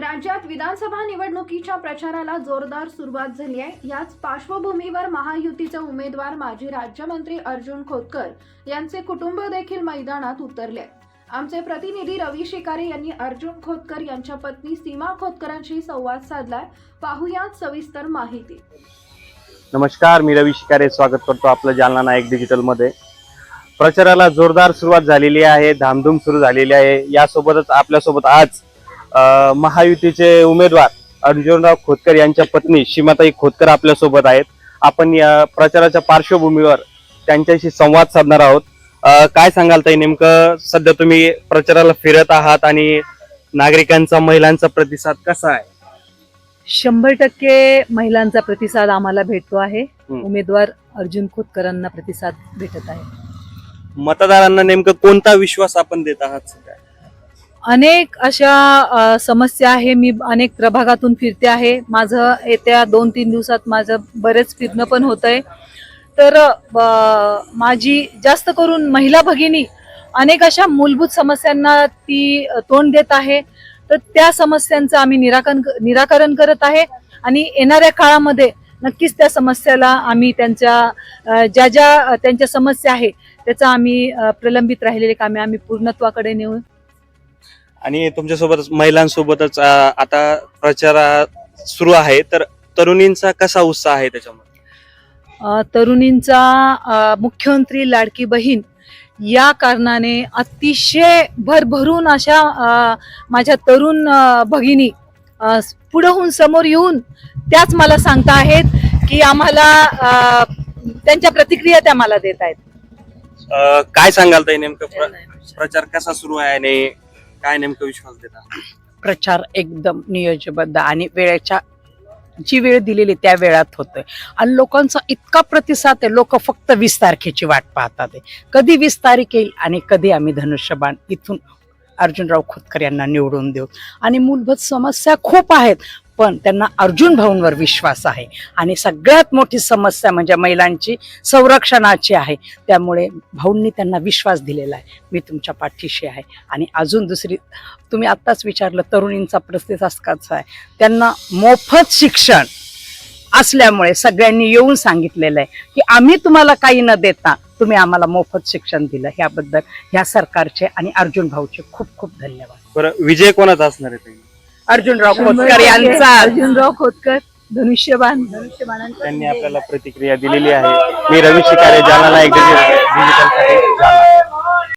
राज्यात विधानसभा निवडणुकीच्या प्रचाराला जोरदार सुरुवात झाली आहे. याच पार्श्वभूमीवर महायुतीचे उमेदवार माजी राज्यमंत्री अर्जुन खोतकर यांचे कुटुंब देखील मैदानात उतरले. आमचे प्रतिनिधी रवी शिकारे यांनी अर्जुन खोतकर यांच्या पत्नी सीमा खोतकरांशी संवाद साधलाय. पाहुयात सविस्तर माहिती. नमस्कार मी रवी शिकारे. स्वागत करतो आपलं जालना नायक डिजिटलमध्ये प्रचाराला जोरदार सुरुवात झालेली आहे. धामधूम सुरू झालेली आहे. यासोबतच आपल्यासोबत आज महायुतीचे उमेदवार अर्जुनराव खोतकर यांच्या पत्नी सीमाताई खोतकर आपल्यासोबत आहेत. आपण या प्रचाराच्या पार्श्वभूमीवर त्यांच्याशी संवाद साधणार आहोत. काय सांगाल ताई? नेमकं सध्या तुम्ही प्रचाराला फिरत आहात आणि नागरिकांचा महिलांचा प्रतिसाद कसा आहे? शंभर टक्के महिलांचा प्रतिसाद आम्हाला भेटतो आहे. उमेदवार अर्जुन खोतकरांना प्रतिसाद भेटत आहे. मतदारांना नेमकं कोणता विश्वास आपण देत आहात सध्या? अनेक अशा समस्या आहे. मी अनेक प्रभागातून फिरते आहे. माझं येत्या दोन तीन दिवसात माझं बरेच फिरणं पण होत आहे तर माझी जास्त करून महिला भगिनी अनेक अशा मूलभूत समस्यांना ती तोंड देत आहे. तर त्या समस्यांचं आम्ही निराकरण निराकरण करत आहे आणि येणाऱ्या काळामध्ये नक्कीच त्या समस्याला आम्ही त्यांच्या ज्या ज्या त्यांच्या समस्या आहे त्याचा आम्ही प्रलंबित राहिलेले कामे आम्ही पूर्णत्वाकडे नेऊ. आणि तुमच्यासोबतच महिलांसोबतच अ, आता प्रचार सुरू आहे तर तरुणींचा कसा उत्साह आहे त्याच्यामध्ये? अ, तरुणींचा अ, मुख्यमंत्री लाडकी बहीण या कारणाने अतिशय भरभरून अशा अ, माझ्या तरुण अ, भगिनी अ, पुढं होऊन समोर येऊन त्याच मला सांगता आहेत की आम्हाला अ, त्यांच्या प्रतिक्रिया त्या मला देत आहेत. अ, काय सांगाल ताई नेमकं प्र- प्रचार कसा सुरू आहे आणि काय नेमकं विश्वास देता? प्रचार एकदम नियोजबद्ध आणि वेळेच्या जी वेळ दिलेली त्या वेळात होतंय. आणि लोकांचा इतका प्रतिसाद आहे लोक फक्त वीस तारखेची वाट पाहतात आहे. कधी वीस तारीख येईल आणि कधी आम्ही धनुष्यबाण इथून अर्जुनराव खोतकर यांना निवडून देऊ. आणि मूलभूत समस्या खूप आहेत. पण त्यांना अर्जुन भाऊंवर विश्वास आहे. आणि सगळ्यात मोठी समस्या म्हणजे महिलांची संरक्षणाची आहे. त्यामुळे भाऊंनी त्यांना विश्वास दिलेला आहे. मी तुमच्या पाठीशी आहे. आणि अजून दुसरी तुम्ही आत्ताच विचारलं तरुणींचा प्रतिसाद कसा आहे. त्यांना मोफत शिक्षण असल्यामुळे सगळ्यांनी येऊन सांगितलेलं आहे की आम्ही तुम्हाला काही न देता तुम्ही आम्हाला मोफत शिक्षण दिलं. ह्याबद्दल ह्या सरकारचे आणि अर्जुन भाऊचे खूप खूप धन्यवाद. बरं विजय कोणाचा असणार आहे अर्जुनराव खोतकर यांचा. अर्जुनराव खोतकर धनुष्यबाण. धनुष्यबाणांचा त्यांनी आपल्याला प्रतिक्रिया दिलेली आहे. मी रवी शिकारे जालना एक डिजिटल